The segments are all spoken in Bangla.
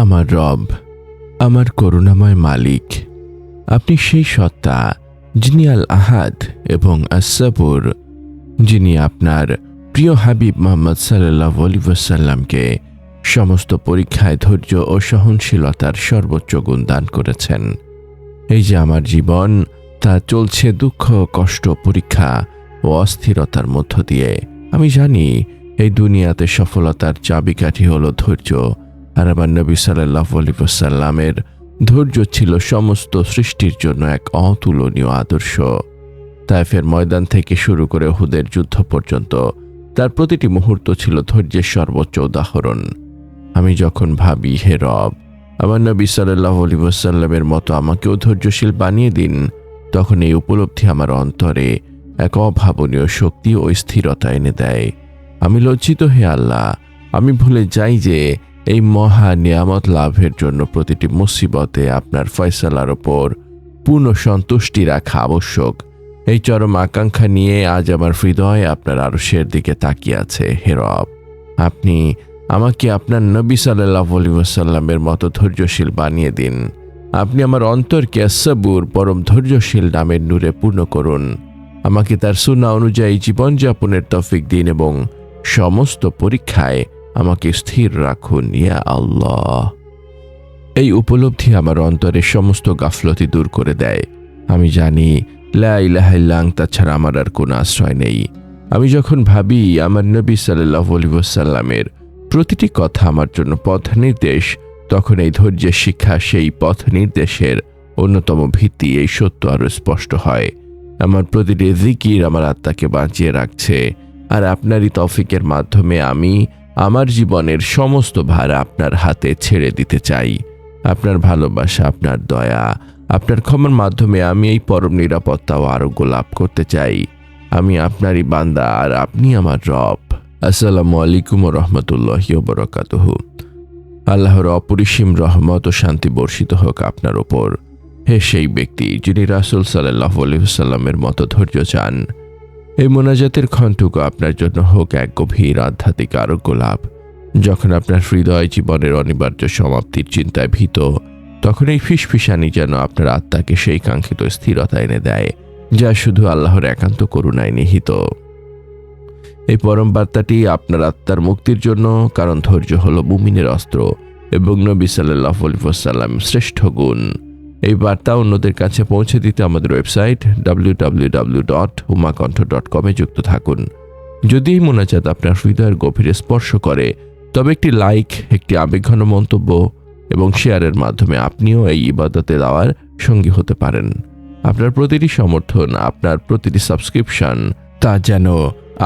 আমার রব, আমার করুণাময় মালিক। আপনি সেই সত্তা, যিনি আল আহাদ এবং আসাবুর যিনি আপনার প্রিয় হাবিব মোহাম্মদ সাল্লাহ আলিবাসাল্লামকে সমস্ত পরীক্ষায় ধৈর্য ও সহনশীলতার সর্বোচ্চ গুণ দান করেছেন। এই যে আমার জীবন, তা চলছে দুঃখ, কষ্ট, পরীক্ষা ও অস্থিরতার মধ্য দিয়ে। আমি জানি, এই দুনিয়াতে সফলতার চাবিকাঠি হলো ধৈর্য আর আমার নবী সাল্লাহ আলিবাসাল্লামের ধৈর্য ছিল সমস্ত সৃষ্টির জন্য এক অতুলনীয় আদর্শ। তাইফের ময়দান থেকে শুরু করে হুদের যুদ্ধ পর্যন্ত তার প্রতিটি মুহূর্ত ছিল ধৈর্যের সর্বোচ্চ উদাহরণ। আমি যখন ভাবি, হে রব, আমার নবী সাল্লাহ আলিবাসাল্লামের মতো আমাকেও ধৈর্যশীল বানিয়ে দিন। তখন এই উপলব্ধি আমার অন্তরে এক অভাবনীয় শক্তি ও স্থিরতা এনে দেয়। আমি লজ্জিত, হে আল্লাহ, আমি ভুলে যাই যে এই মহা নিয়ামত লাভের জন্য প্রতিটি মুসিবতে আপনার ফয়সালার ওপর পূর্ণ সন্তুষ্টি রাখা আবশ্যক। এই চরম আকাঙ্ক্ষা নিয়ে আজ আমার হৃদয় আপনার আরশের দিকে তাকিয়ে আছে হেরব আপনি আমাকে আপনার নবী সাল্লাহ আলিমাসাল্লামের মতো ধৈর্যশীল বানিয়ে দিন। আপনি আমার অন্তরকে আসাবুর পরম ধৈর্যশীল নামের নূরে পূর্ণ করুন। আমাকে তার সুনা অনুযায়ী জীবনযাপনের তফিক দিন এবং সমস্ত পরীক্ষায় আমাকে স্থির রাখুন ইয়া আল্লাহ। এই উপলব্ধি আমার অন্তরের সমস্ত গাফলতি দূর করে দেয়। আমি জানি, লা ইলাহা ইল্লাং তাছাড়া আমার আর কোনো আশ্রয় নেই। আমি যখন ভাবি, আমার নবী সাল্লাহ প্রতিটি কথা আমার জন্য পথ নির্দেশ, তখন এই ধৈর্যের শিক্ষা সেই পথ নির্দেশের অন্যতম ভিত্তি, এই সত্য আরও স্পষ্ট হয়। আমার প্রতিটি জিকির আমার আত্মাকে বাঁচিয়ে রাখছে। আর আপনারই তফিকের মাধ্যমে আমি আমার জীবনের সমস্ত ভার আপনার হাতে ছেড়ে দিতে চাই। আপনার ভালোবাসা, আপনার দয়া, আপনার ক্ষমার মাধ্যমে আমি এই পরম নিরাপত্তা ও আরোগ্য লাভ করতে চাই। আমি আপনারই বান্দা আর আপনি আমার রব। আসসালামু আলাইকুম রহমতুল্লাহ বরকাতহ। আল্লাহর অপরিসীম রহমত ও শান্তি বর্ষিত হোক আপনার ওপর হে সেই ব্যক্তি যিনি রাসুল সাল্লাহ আলহিসাল্লামের মতো ধৈর্য চান। এই মোনাজাতের খণ্টুকু আপনার জন্য হোক এক গভীর আধ্যাত্মিক আরোগ্য লাভ। যখন আপনার হৃদয় জীবনের অনিবার্য সমাপ্তির চিন্তায় ভীত, তখন এই ফিসফিসানি যেন আপনার আত্মাকে সেই কাঙ্ক্ষিত স্থিরতা এনে দেয়, যা শুধু আল্লাহর একান্ত করুণায় নিহিত। এই পরম বার্তাটি আপনার আত্মার মুক্তির জন্য, কারণ ধৈর্য হল মুমিনের অস্ত্র এবং নবী সাল্লাহ আলিফাসাল্লাম শ্রেষ্ঠ গুণ। এই বার্তা অন্যদের কাছে পৌঁছে দিতে আমাদের website W W dot dot কমে যুক্ত থাকুন। যদি এই মোনাজাত আপনার হৃদয়ের গভীরে স্পর্শ করে, তবে একটি লাইক, একটি আবেগঘন মন্তব্য এবং শেয়ারের মাধ্যমে আপনিও এই ইবাদতে দেওয়ার সঙ্গী হতে পারেন। আপনার প্রতিটি সমর্থন, আপনার প্রতিটি সাবস্ক্রিপশন তা যেন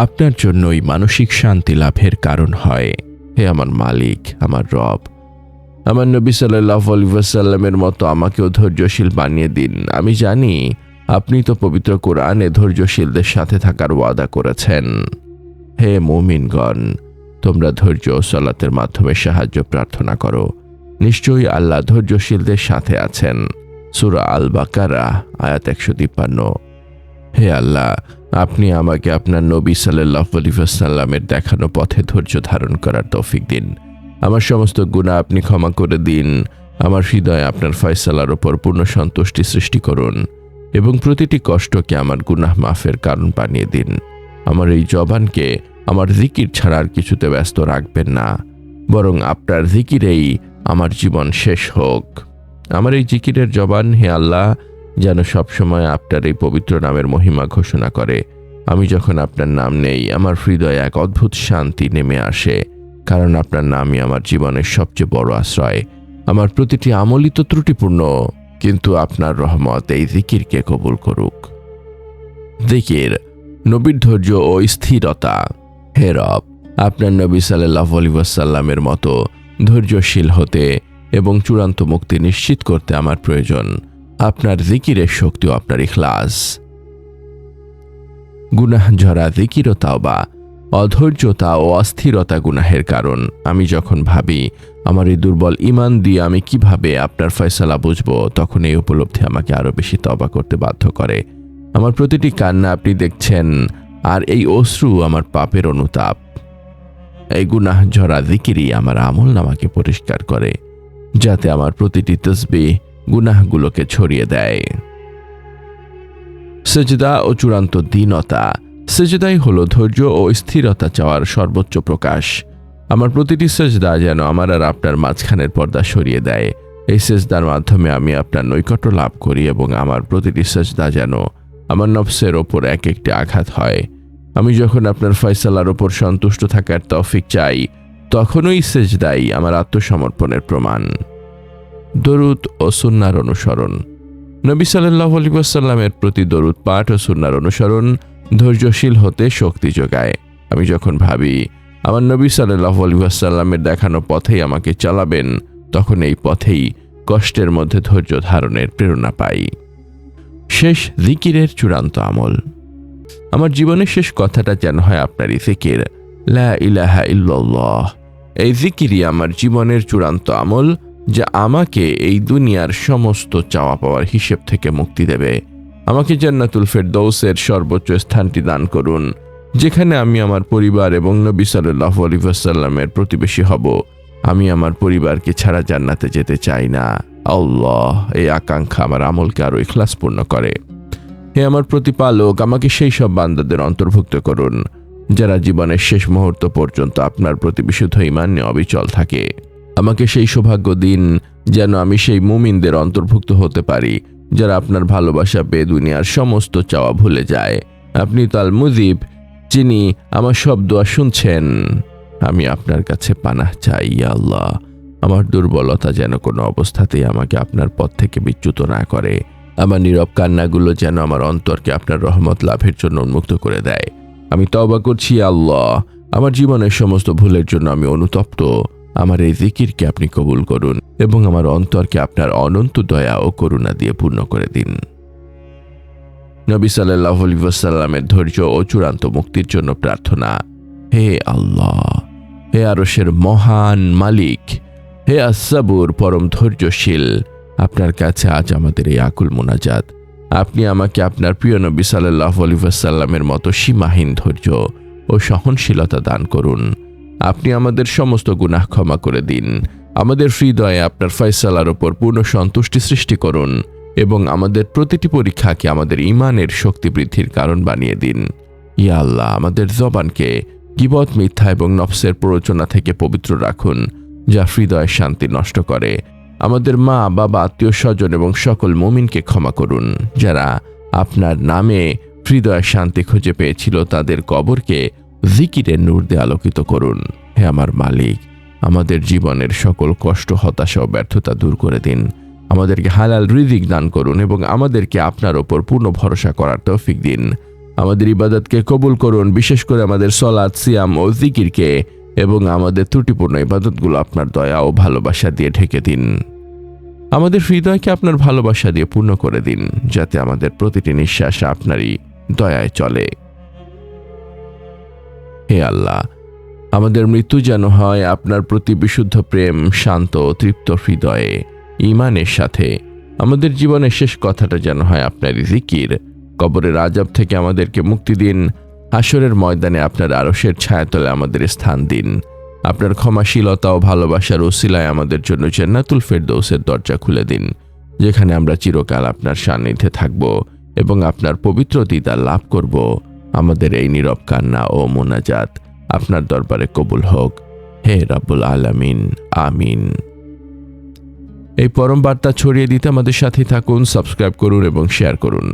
আপনার জন্যই মানসিক শান্তি লাভের কারণ হয়। হে আমার মালিক, আমার রব আমার নবী সাল্লাহ আলিবাসাল্লামের মতো আমাকেও ধৈর্যশীল বানিয়ে দিন। আমি জানি আপনি তো পবিত্র কোরআনে ধৈর্যশীলদের সাথে থাকার ওয়াদা করেছেন। হে মুমিনগণ, তোমরা ধৈর্য সলাতের মাধ্যমে সাহায্য প্রার্থনা করো। নিশ্চয়ই আল্লাহ ধৈর্যশীলদের সাথে আছেন। সুরা আল বাকারা আয়াত একশো তিপ্পান্ন। হে আল্লাহ, আপনি আমাকে আপনার নবী সাল্লাহ আলিফাসাল্লামের দেখানো পথে ধৈর্য ধারণ করার তৌফিক দিন। আমার সমস্ত গুণা আপনি ক্ষমা করে দিন। আমার হৃদয়ে আপনার ফয়সালার ওপর পূর্ণ সন্তুষ্টি সৃষ্টি করুন এবং প্রতিটি কষ্টকে আমার গুনাহ মাফের কারণ বানিয়ে দিন। আমার এই জবানকে আমার জিকির ছাড়া আর কিছুতে ব্যস্ত রাখবেন না। বরং আপনার জিকিরেই আমার জীবন শেষ হোক। আমার এই জিকিরের জবান হে আল্লাহ, যেন সবসময় আপনার এই পবিত্র নামের মহিমা ঘোষণা করে। আমি যখন আপনার নাম নেই, আমার হৃদয়ে এক অদ্ভুত শান্তি নেমে আসে। কারণ আপনার নামই আমার জীবনের সবচেয়ে বড় আশ্রয়। আমার প্রতিটি আমলই তো ত্রুটিপূর্ণ, কিন্তু আপনার রহমত এই জিকিরকে কবুল করুক। জিকির, নবীর ধৈর্য ও স্থিরতা। হে রব, আপনার নবী সাল্লাহ আলিবাসাল্লামের মতো ধৈর্যশীল হতে এবং চূড়ান্ত মুক্তি নিশ্চিত করতে আমার প্রয়োজন। আপনার জিকিরের শক্তি ও আপনার ইখলাস। গুনাহ, ঝরা, জিকির ও তাওবা অধৈর্যতা ও অস্থিরতা গুনাহের কারণ। আমি যখন ভাবি, আমার এই দুর্বল ইমান দিয়ে আমি কীভাবে আপনার ফয়সালা বুঝব? তখন এই উপলব্ধি আমাকে আরও বেশি তবা করতে বাধ্য করে। আমার প্রতিটি কান্না আপনি দেখছেন, আর এই অশ্রু আমার পাপের অনুতাপ। এই গুনাহ ঝরা জিকিরই আমার আমল নামাকে পরিষ্কার করে, যাতে আমার প্রতিটি তসবি গুনাহগুলোকে ছড়িয়ে দেয়। সেজদা ও চূড়ান্ত দীনতা সেজদাই হলো ধৈর্য ও স্থিরতা চাওয়ার সর্বোচ্চ প্রকাশ। আমার প্রতিটি সেজদা যেন আমার আর আপনার মাঝখানের পর্দা সরিয়ে দেয়। এই সেজদার মাধ্যমে আমি আপনার নৈকট্য লাভ করি এবং আমার প্রতিটি সেজদা যেন আমার নফসের ওপর এক একটি আঘাত হয়। আমি যখন আপনার ফয়সালার ওপর সন্তুষ্ট থাকার তৌফিক চাই, তখনই সেজদাই আমার আত্মসমর্পণের প্রমাণ। দরুদ ও সুন্নার অনুসরণ। নবী সাল্লাহ আলিবাসাল্লামের প্রতি দরুদ পাঠ ও সুন্নার অনুসরণ ধৈর্যশীল হতে শক্তি যোগায়। আমি যখন ভাবি, আমার নবী সাল্লাহ আলিবাসাল্লামের দেখানো পথেই আমাকে চালাবেন, তখন এই পথেই কষ্টের মধ্যে ধৈর্য ধারণের প্রেরণা পাই। শেষ জিকিরের চূড়ান্ত আমল। আমার জীবনের শেষ কথাটা যেন হয় আপনারই জিকির, লা ইলাহা ইল্লাল্লাহ। এই জিকিরই আমার জীবনের চূড়ান্ত আমল, যা আমাকে এই দুনিয়ার সমস্ত চাওয়া পাওয়ার হিসেব থেকে মুক্তি দেবে। আমাকে জান্নাতুল ফেরদৌসের সর্বোচ্চ স্থানটি দান করুন, যেখানে আমি আমার পরিবার এবং নবী সাল্লাহ আলিবাসাল্লামের প্রতিবেশী হব। আমি আমার পরিবারকে ছাড়া জান্নাতে যেতে চাই না। আল্লাহ এই আকাঙ্ক্ষা আমার আমলকে আরও ইখলাসপূর্ণ করে। হে আমার প্রতিপালক, আমাকে সেই সব বান্দাদের অন্তর্ভুক্ত করুন, যারা জীবনের শেষ মুহূর্ত পর্যন্ত আপনার প্রতি বিশুদ্ধ ইমান অবিচল থাকে। আমাকে সেই সৌভাগ্য দিন যেন আমি সেই মুমিনদের অন্তর্ভুক্ত হতে পারি যারা আপনার ভালোবাসা পেয়ে দুনিয়ার সমস্ত চাওয়া ভুলে যায়। আপনি তাল মুজিব যিনি আমার সব দোয়া শুনছেন। আমি আপনার কাছে পানাহ চাই আল্লাহ। আমার দুর্বলতা যেন কোনো অবস্থাতেই আমাকে আপনার পথ থেকে বিচ্যুত না করে। আমার নীরব কান্নাগুলো যেন আমার অন্তরকে আপনার রহমত লাভের জন্য উন্মুক্ত করে দেয়। আমি তবা করছি আল্লাহ। আমার জীবনের সমস্ত ভুলের জন্য আমি অনুতপ্ত। আমার এই জিকিরকে আপনি কবুল করুন এবং আমার অন্তরকে আপনার অনন্ত দয়া ও করুণা দিয়ে পূর্ণ করে দিন। নবী সাল্লাহ ধৈর্য ও চূড়ান্ত মুক্তির জন্য প্রার্থনা, হে আল্লাহ, হে আরসের মহান মালিক, হে আসাবুর পরম ধৈর্যশীল, আপনার কাছে আজ আমাদের এই আকুল মোনাজাত। আপনি আমাকে আপনার প্রিয় নবী সাল্লাহ আলিবাসাল্লামের মতো সীমাহীন ধৈর্য ও সহনশীলতা দান করুন। আপনি আমাদের সমস্ত গুনাহ ক্ষমা করে দিন। আমাদের হৃদয়ে আপনার ফয়সালার ওপর পূর্ণ সন্তুষ্টি সৃষ্টি করুন এবং আমাদের প্রতিটি পরীক্ষাকে আমাদের ইমানের শক্তি বৃদ্ধির কারণ বানিয়ে দিন। ইয়া আল্লাহ, আমাদের জবানকে গিবত, মিথ্যা এবং নফসের প্ররোচনা থেকে পবিত্র রাখুন, যা হৃদয়ের শান্তি নষ্ট করে। আমাদের মা, বাবা, আত্মীয় স্বজন এবং সকল মমিনকে ক্ষমা করুন, যারা আপনার নামে হৃদয়ের শান্তি খুঁজে পেয়েছিল তাদের কবরকে জিকিরের নূর দিয়ে আলোকিত করুন। হে আমার মালিক, আমাদের জীবনের সকল কষ্ট, হতাশা ও ব্যর্থতা দূর করে দিন। আমাদেরকে হালাল রিজিক দান করুন এবং আমাদেরকে আপনার ওপর পূর্ণ ভরসা করার তৌফিক দিন। আমাদের ইবাদতকে কবুল করুন, বিশেষ করে আমাদের সলাদ সিয়াম ও জিকিরকে এবং আমাদের ত্রুটিপূর্ণ ইবাদতগুলো আপনার দয়া ও ভালোবাসা দিয়ে ঢেকে দিন। আমাদের হৃদয়কে আপনার ভালোবাসা দিয়ে পূর্ণ করে দিন, যাতে আমাদের প্রতিটি নিঃশ্বাস আপনারই দয়ায় চলে। হে আল্লাহ, আমাদের মৃত্যু যেন হয় আপনার প্রতি বিশুদ্ধ প্রেম, শান্ত তৃপ্ত হৃদয়ে, ইমানের সাথে। আমাদের জীবনের শেষ কথাটা যেন হয় আপনার জিকির। কবরের আজাব থেকে আমাদেরকে মুক্তি দিন। হাসরের ময়দানে আপনার আরসের ছায়াতলে আমাদের স্থান দিন। আপনার ক্ষমাশীলতা ও ভালোবাসার ওসিলায় আমাদের জন্য জান্নাতুল ফেরদৌসের দরজা খুলে দিন, যেখানে আমরা চিরকাল আপনার সান্নিধ্যে থাকব এবং আপনার পবিত্র দিদার লাভ করব। আমাদের এই নীরব কান্না ও মোনাজাত আপনার দরবারে কবুল হোক। হে রাব্বুল আলামিন, আমিন। এই পরম বার্তা ছড়িয়ে দিতে আমাদের সাথে থাকুন, সাবস্ক্রাইব করুন এবং শেয়ার করুন।